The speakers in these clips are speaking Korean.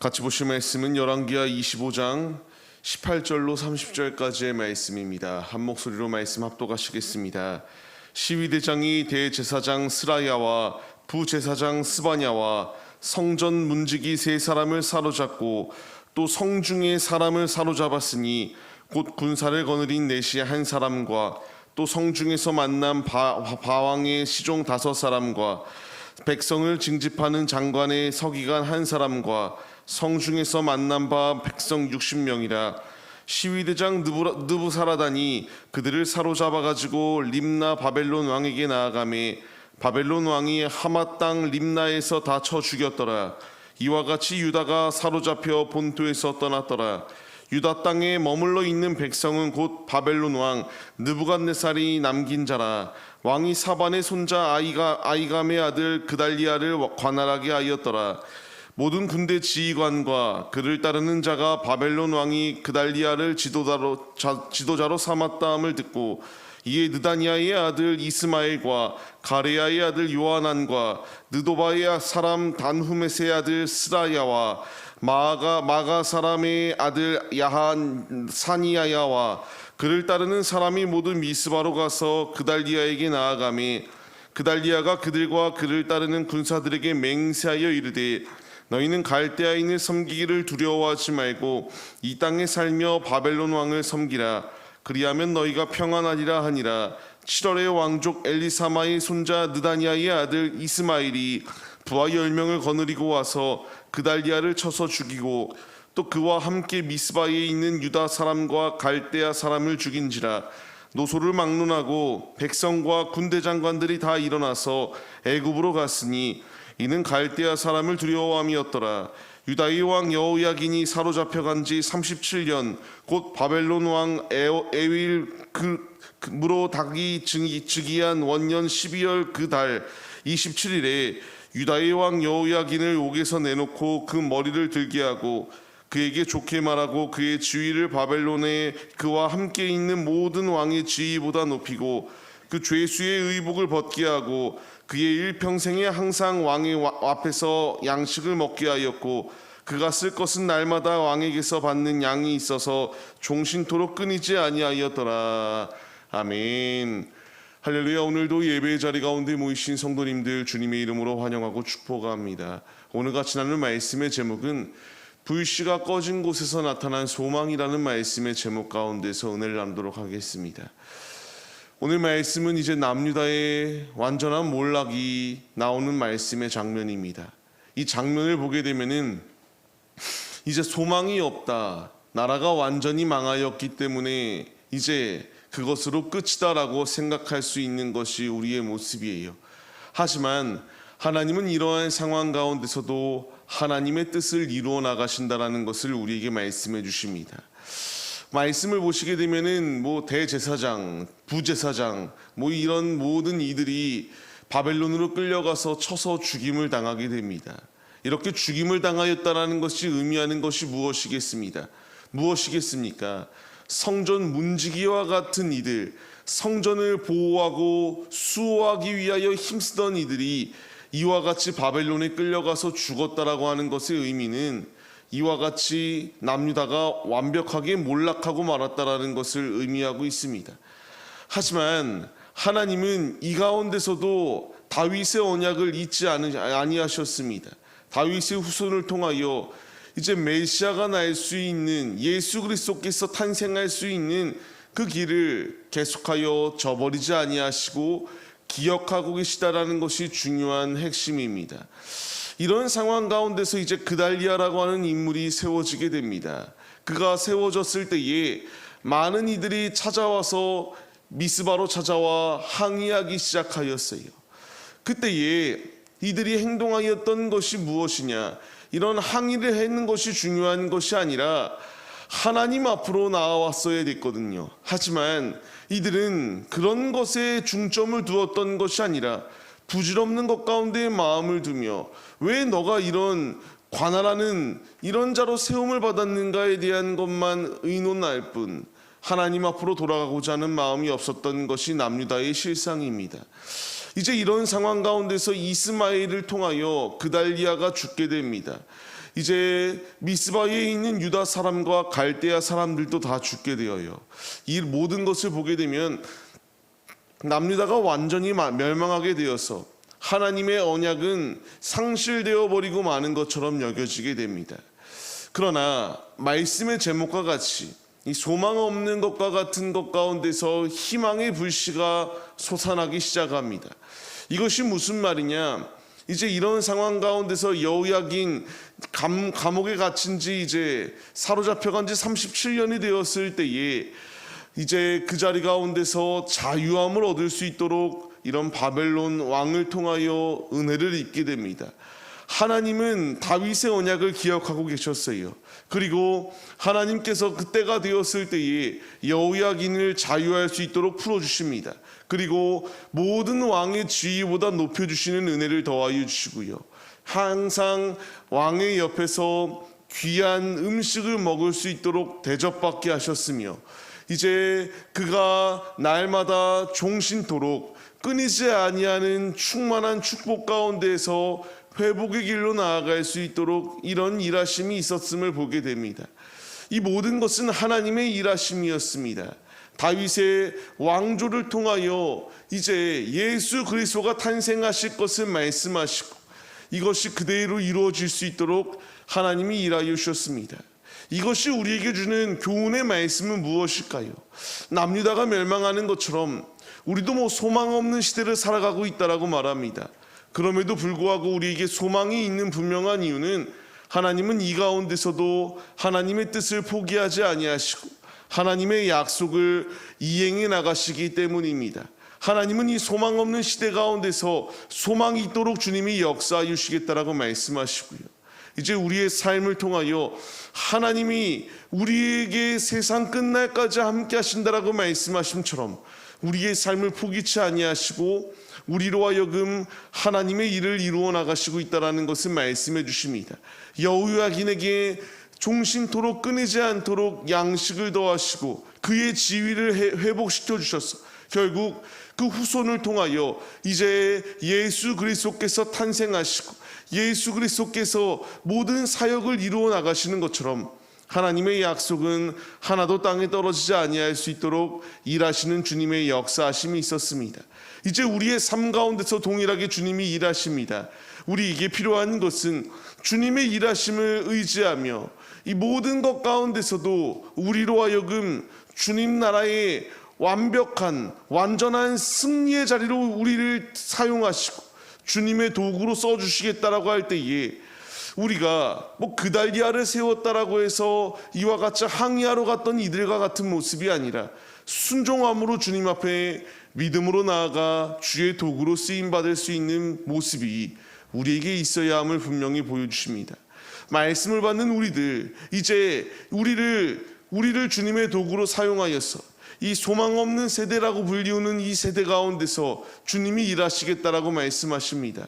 같이 보실 말씀은 열왕기하 25장 18절로 30절까지의 말씀입니다. 한 목소리로 말씀 합독하시겠습니다. 시위대장이 대제사장 스라야와 부제사장 스바냐와 성전 문지기 세 사람을 사로잡고 또 성중의 사람을 사로잡았으니 곧 군사를 거느린 내시 한 사람과 또 성중에서 만난 바, 바왕의 시종 다섯 사람과 백성을 징집하는 장관의 서기관 한 사람과 성중에서 만난 바 백성 60명이라 시위대장 느부, 느부사라단이 그들을 사로잡아 가지고 림나 바벨론 왕에게 나아가매 바벨론 왕이 하마 땅 림나에서 다 쳐 죽였더라. 이와 같이 유다가 사로잡혀 본토에서 떠났더라. 유다 땅에 머물러 있는 백성은 곧 바벨론 왕 느부갓네살이 남긴 자라. 왕이 사반의 손자 아이가 아이감의 아들 그달리아를 관할하게 하였더라 모든 군대 지휘관과 그를 따르는 자가 바벨론 왕이 그달리아를 지도자로 자, 지도자로 삼았다함을 듣고 이에 느다니아의 아들 이스마엘과 가레야의 아들 요하난과 느도바의 사람 단후메스의 아들 스라야와 마가 마가 사람의 아들 야한 사니야야와 그를 따르는 사람이 모두 미스바로 가서 그달리아에게 나아가매 그달리아가 그들과 그를 따르는 군사들에게 맹세하여 이르되 너희는 갈대아인을 섬기기를 두려워하지 말고 이 땅에 살며 바벨론 왕을 섬기라. 그리하면 너희가 평안하리라 하니라. 7월에 왕족 엘리사마의 손자 느다니아의 아들 이스마일이 부하 열명을 거느리고 와서 그달리아를 쳐서 죽이고 또 그와 함께 미스바에 있는 유다 사람과 갈대아 사람을 죽인지라 노소를 막론하고 백성과 군대 장관들이 다 일어나서 애굽으로 갔으니 이는 갈대아 사람을 두려워함이었더라. 유다의 왕 여호야긴이 사로잡혀 간 지 37년 곧 바벨론 왕 에윌 그 그므로 닭이 증이 즉위한 원년 12월 그 달 27일에 유다의 왕 여호야긴을 옥에서 내놓고 그 머리를 들게 하고 그에게 좋게 말하고 그의 지위를 바벨론에 그와 함께 있는 모든 왕의 지위보다 높이고 그 죄수의 의복을 벗게 하고 그의 일평생에 항상 왕의 와- 앞에서 양식을 먹게 하였고 그가 쓸 것은 날마다 왕에게서 받는 양이 있어서 종신토록 끊이지 아니하였더라. 아멘. 할렐루야. 오늘도 예배의 자리 가운데 모이신 성도님들 주님의 이름으로 환영하고 축복합니다. 오늘 같이 나눌 말씀의 제목은 불씨가 꺼진 곳에서 나타난 소망이라는 말씀의 제목 가운데서 은혜를 나누도록 하겠습니다 오늘 말씀은 이제 남유다의 완전한 몰락이 나오는 말씀의 장면입니다. 이 장면을 보게 되면은 이제 소망이 없다. 나라가 완전히 망하였기 때문에 이제 그것으로 끝이다라고 생각할 수 있는 것이 우리의 모습이에요. 하지만 하나님은 이러한 상황 가운데서도 하나님의 뜻을 이루어 나가신다라는 것을 우리에게 말씀해 주십니다. 말씀을 보시게 되면은 뭐 대제사장, 부제사장 뭐 이런 모든 이들이 바벨론으로 끌려가서 쳐서 죽임을 당하게 됩니다. 이렇게 죽임을 당하였다라는 것이 의미하는 것이 무엇이겠습니다. 무엇이겠습니까? 성전 문지기와 같은 이들, 성전을 보호하고 수호하기 위하여 힘쓰던 이들이 이와 같이 바벨론에 끌려가서 죽었다라고 하는 것의 의미는 이와 같이 남유다가 완벽하게 몰락하고 말았다라는 것을 의미하고 있습니다. 하지만 하나님은 이 가운데서도 다윗의 언약을 잊지 아니하셨습니다. 다윗의 후손을 통하여 이제 메시아가 날 수 있는 예수 그리스도께서 탄생할 수 있는 그 길을 계속하여 저버리지 아니하시고 기억하고 계시다라는 것이 중요한 핵심입니다. 이런 상황 가운데서 이제 그달리아라고 하는 인물이 세워지게 됩니다. 그가 세워졌을 때에 많은 이들이 찾아와서 미스바로 찾아와 항의하기 시작하였어요. 그때에 이들이 행동하였던 것이 무엇이냐? 이런 항의를 했는 것이 중요한 것이 아니라 하나님 앞으로 나와왔어야 됐거든요. 하지만 이들은 그런 것에 중점을 두었던 것이 아니라 부질없는 것 가운데 마음을 두며 왜 너가 이런 관할하는 이런 자로 세움을 받았는가에 대한 것만 의논할 뿐 하나님 앞으로 돌아가고자 하는 마음이 없었던 것이 남유다의 실상입니다. 이제 이런 상황 가운데서 이스마엘을 통하여 그달리아가 죽게 됩니다. 이제 미스바에 있는 유다 사람과 갈대아 사람들도 다 죽게 되어요. 이 모든 것을 보게 되면 남유다가 완전히 마- 멸망하게 되어서 하나님의 언약은 상실되어 버리고 마는 것처럼 여겨지게 됩니다. 그러나 말씀의 제목과 같이 이 소망 없는 것과 같은 것 가운데서 희망의 불씨가 솟아나기 시작합니다. 이것이 무슨 말이냐? 이제 이런 상황 가운데서 여우야긴 감, 감옥에 갇힌 지 이제 사로잡혀간 지 37년이 되었을 때에 이제 그 자리 가운데서 자유함을 얻을 수 있도록 이런 바벨론 왕을 통하여 은혜를 입게 됩니다. 하나님은 다윗의 언약을 기억하고 계셨어요. 그리고 하나님께서 그때가 되었을 때에 여호야긴을 자유할 수 있도록 풀어 주십니다. 그리고 모든 왕의 지위보다 높여 주시는 은혜를 더하여 주시고요. 항상 왕의 옆에서 귀한 음식을 먹을 수 있도록 대접받게 하셨으며 이제 그가 날마다 종신토록 끊이지 아니하는 충만한 축복 가운데서 회복의 길로 나아갈 수 있도록 이런 일하심이 있었음을 보게 됩니다. 이 모든 것은 하나님의 일하심이었습니다. 다윗의 왕조를 통하여 이제 예수 그리스도가 탄생하실 것을 말씀하시고 이것이 그대로 이루어질 수 있도록 하나님이 일하여 주셨습니다. 이것이 우리에게 주는 교훈의 말씀은 무엇일까요? 남유다가 멸망하는 것처럼 우리도 뭐 소망 없는 시대를 살아가고 있다라고 말합니다. 그럼에도 불구하고 우리에게 소망이 있는 분명한 이유는 하나님은 이 가운데서도 하나님의 뜻을 포기하지 아니하시고 하나님의 약속을 이행해 나가시기 때문입니다. 하나님은 이 소망 없는 시대 가운데서 소망이 있도록 주님이 역사해 주시겠다라고 말씀하시고요. 이제 우리의 삶을 통하여 하나님이 우리에게 세상 끝날까지 함께 하신다라고 말씀하심처럼 우리의 삶을 포기치 아니하시고 우리로 하여금 하나님의 일을 이루어 나가시고 있다라는 것을 말씀해 주십니다. 여우야긴에게 종신토록 끊이지 않도록 양식을 더하시고 그의 지위를 해- 회복시켜 주셔서 결국 그 후손을 통하여 이제 예수 그리스도께서 탄생하시고 예수 그리스도께서 모든 사역을 이루어 나가시는 것처럼 하나님의 약속은 하나도 땅에 떨어지지 아니할 수 있도록 일하시는 주님의 역사하심이 있었습니다. 이제 우리의 삶 가운데서 동일하게 주님이 일하십니다. 우리에게 필요한 것은 주님의 일하심을 의지하며 이 모든 것 가운데서도 우리로 하여금 주님 나라의 완벽한 완전한 승리의 자리로 우리를 사용하시고 주님의 도구로 써 주시겠다라고 할 때에 우리가 뭐 그달리아를 세웠다라고 해서 이와 같이 항의하러 갔던 이들과 같은 모습이 아니라 순종함으로 주님 앞에 믿음으로 나아가 주의 도구로 쓰임 받을 수 있는 모습이 우리에게 있어야 함을 분명히 보여주십니다. 말씀을 받는 우리들 이제 우리를 우리를 주님의 도구로 사용하여서 이 소망 없는 세대라고 불리우는 이 세대 가운데서 주님이 일하시겠다라고 말씀하십니다.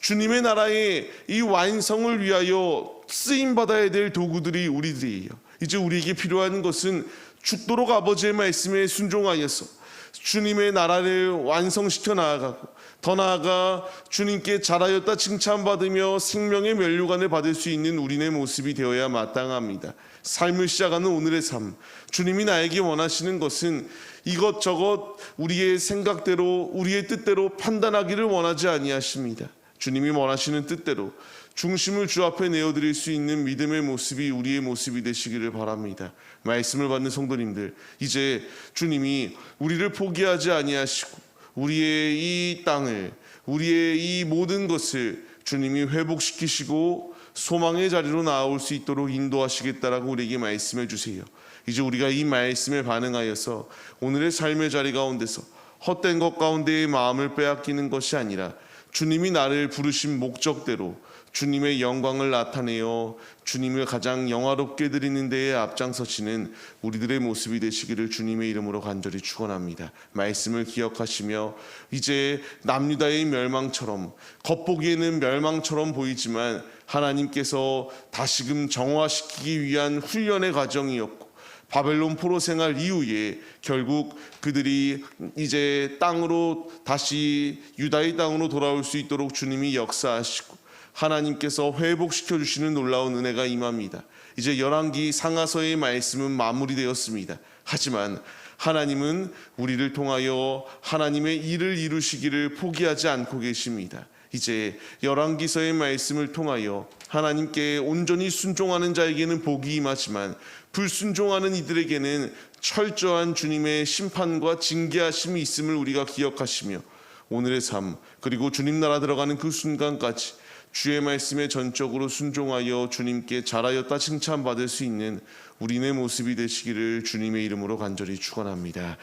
주님의 나라의 이 완성을 위하여 쓰임 받아야 될 도구들이 우리들이에요. 이제 우리에게 필요한 것은 죽도록 아버지의 말씀에 순종하여서 주님의 나라를 완성시켜 나아가고 더 나아가 주님께 잘하였다 칭찬받으며 생명의 면류관을 받을 수 있는 우리네 모습이 되어야 마땅합니다. 삶을 시작하는 오늘의 삶. 주님이 나에게 원하시는 것은 이것저것 우리의 생각대로 우리의 뜻대로 판단하기를 원하지 아니하십니다. 주님이 원하시는 뜻대로 중심을 주 앞에 내어드릴 수 있는 믿음의 모습이 우리의 모습이 되시기를 바랍니다. 말씀을 받는 성도님들, 이제 주님이 우리를 포기하지 아니하시고 우리의 이 땅을, 우리의 이 모든 것을 주님이 회복시키시고 소망의 자리로 나올 수 있도록 인도하시겠다라고 우리에게 말씀해 주세요. 이제 우리가 이 말씀에 반응하여서 오늘의 삶의 자리 가운데서 헛된 것 가운데의 마음을 빼앗기는 것이 아니라 주님이 나를 부르신 목적대로 주님의 영광을 나타내어 주님을 가장 영화롭게 드리는 데에 앞장서시는 우리들의 모습이 되시기를 주님의 이름으로 간절히 축원합니다. 말씀을 기억하시며 이제 남유다의 멸망처럼 겉보기에는 멸망처럼 보이지만 하나님께서 다시금 정화시키기 위한 훈련의 과정이었고 바벨론 포로 생활 이후에 결국 그들이 이제 땅으로 다시 유다의 땅으로 돌아올 수 있도록 주님이 역사하시고 하나님께서 회복시켜 주시는 놀라운 은혜가 임합니다. 이제 열왕기 상하서의 말씀은 마무리되었습니다. 하지만 하나님은 우리를 통하여 하나님의 일을 이루시기를 포기하지 않고 계십니다. 이제 열왕기서의 말씀을 통하여 하나님께 온전히 순종하는 자에게는 복이 임하지만 불순종하는 이들에게는 철저한 주님의 심판과 징계하심이 있음을 우리가 기억하시며 오늘의 삶 그리고 주님 나라 들어가는 그 순간까지 주의 말씀에 전적으로 순종하여 주님께 잘하였다 칭찬받을 수 있는 우리네 모습이 되시기를 주님의 이름으로 간절히 축원합니다.